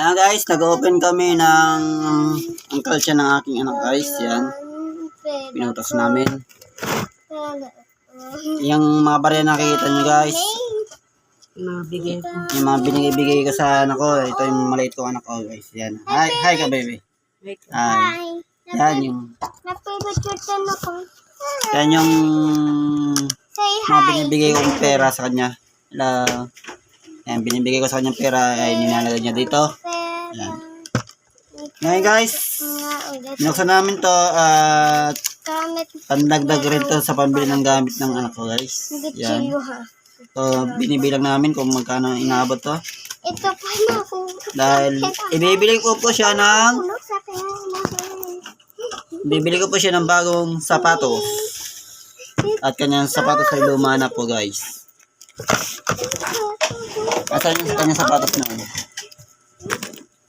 Ayan guys, nag-open kami ng angkal siya ng aking anak guys. Yan, pinutas namin. Yung mga barya nakikita nyo guys, Mabigay ko. yung mga binigay-bigay ko sa anak ko. Ito yung maliit kong anak ko guys. Yan. Hi, hi ka baby. Hi. Yan yung, Napipicturean ako. yan yung mga binibigay kong pera sa kanya. La, yan, binibigay ko sa kanyang pera ay nilalagay niya dito. Yan. Ngayon guys, binuksan namin to at pandagdag rin to sa pambili ng gamit ng anak ko guys. Yan. So, binibilang namin kung magkano inaabot to. Ito pa na ako. Dahil, ibibili ko po siya ng, bibili ko po siya ng bagong sapatos. At kanyang sapatos ay luma na po guys. Asan yung kanyang sapatos na?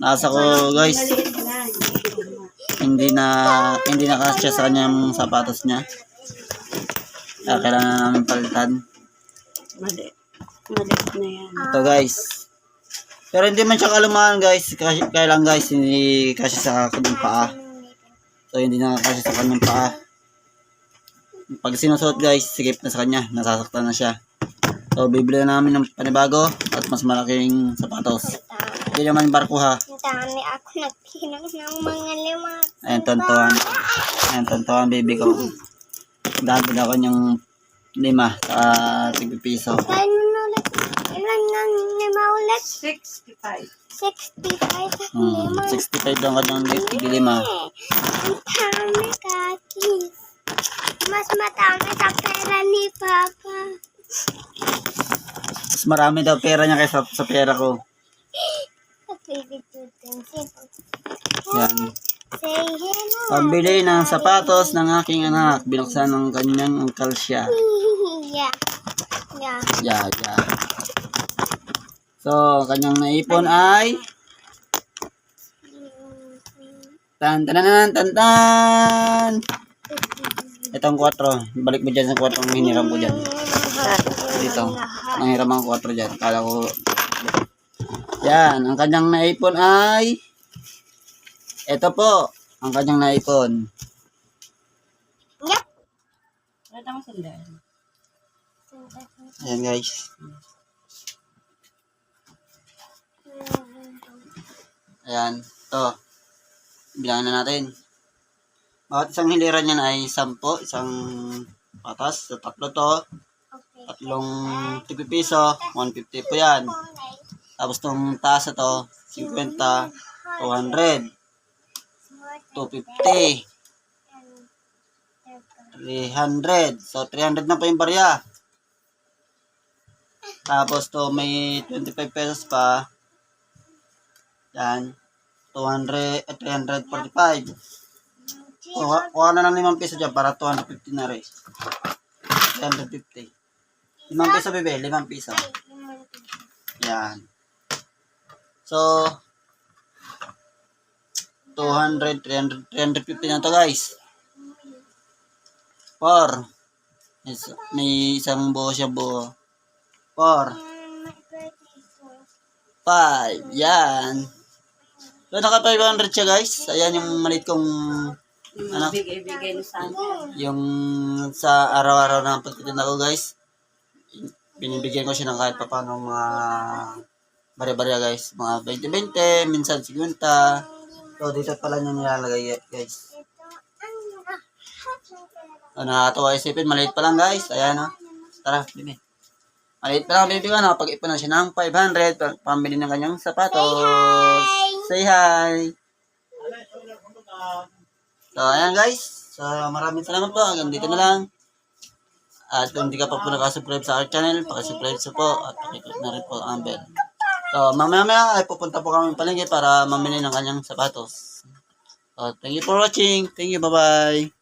Nasa ko guys. Hindi na, hindi na kasya sa kanyang sapatos niya. Kaya kailangan namin palitan. Mali. Maliit na yan. Ito guys. Pero hindi man siya kalumaan guys. Kaya lang guys, hindi kasi sa kanyang paa. So hindi na kasi sa kanyang paa. Pag sinusuot guys, sigip na sa kanya. Nasasaktan na siya. So bibili na namin ng panibago at mas malaking sapatos. Hindi naman barko ha. Dami ako nagpinang ng mga lima. Ayan, tontuhan. Ayan, tontuhan baby ko. Dami na kanyang lima sa tigpipiso. Kaya nun ulit. Ilan nga lima ulit? 65. 65 sa Hmm, lima. 65 lang kanyang lima. Ang dami kakis. Mas matami sa pera ni Papa. Mas marami daw pera niya kaysa sa pera ko. Say hello. Pambili ng sapatos ng aking anak. Binuksan ng kanyang angkal siya. Yeah. Yeah. Ya, ya. So, kanyang naipon ay tan tan tan tan tan. Itong 4. Balik mo dyan sa 4 ang hiniram ko dyan. Dito. Nanghiram ang 4 dyan. Kala ko. Yan. Ang kanyang naipon ay ito po. Ang kanyang naipon. Yep. Wala mo sandal. Ayan guys. Ayan. Ito. Bilangan na natin. Bawat isang hiliran niyan ay 10. Isang patas. So, tatlo to. Okay. Tatlong tipipiso. 150 po yan. Tapos itong taas na to. 50. 200. 250. 300. So, 300 na po yung barya. Tapos to may 25 pesos pa. Yan. 200, eh, 345. Kuha, kuha na ng 5 peso dyan para 250 na rin. 350. 5 peso bebe, 5 peso. Yan. So, 200, 300, 350 na to guys. 4. Is, may isang buo siya buo. 4. 5. Yan. So, naka 500 siya guys. Ayan yung maliit kong Yung Ano? yung sa araw-araw na pagtitinda ko guys. Binibigyan ko siya ng kahit pa paano mga barya-barya guys. Mga 20-20, minsan 50. So, dito pala niya nilalagay guys. So, nakakatawa isipin. Maliit pa lang guys. Ayan o. Tara, bibi. Maliit pa lang baby ko. Nakapag-ipon na siya ng 500 pa- pambili ng kanyang sapatos. Say hi! So, ayan guys. So, maraming salamat po. Hanggang dito na lang. At kung hindi ka pa po nakasubscribe sa our channel, pakisubscribe sa po at pakiclick na rin po ang bell. So, mamaya-maya ay pupunta po kami palengke para mamili ng kanyang sapatos. So, thank you for watching. Thank you. Bye-bye.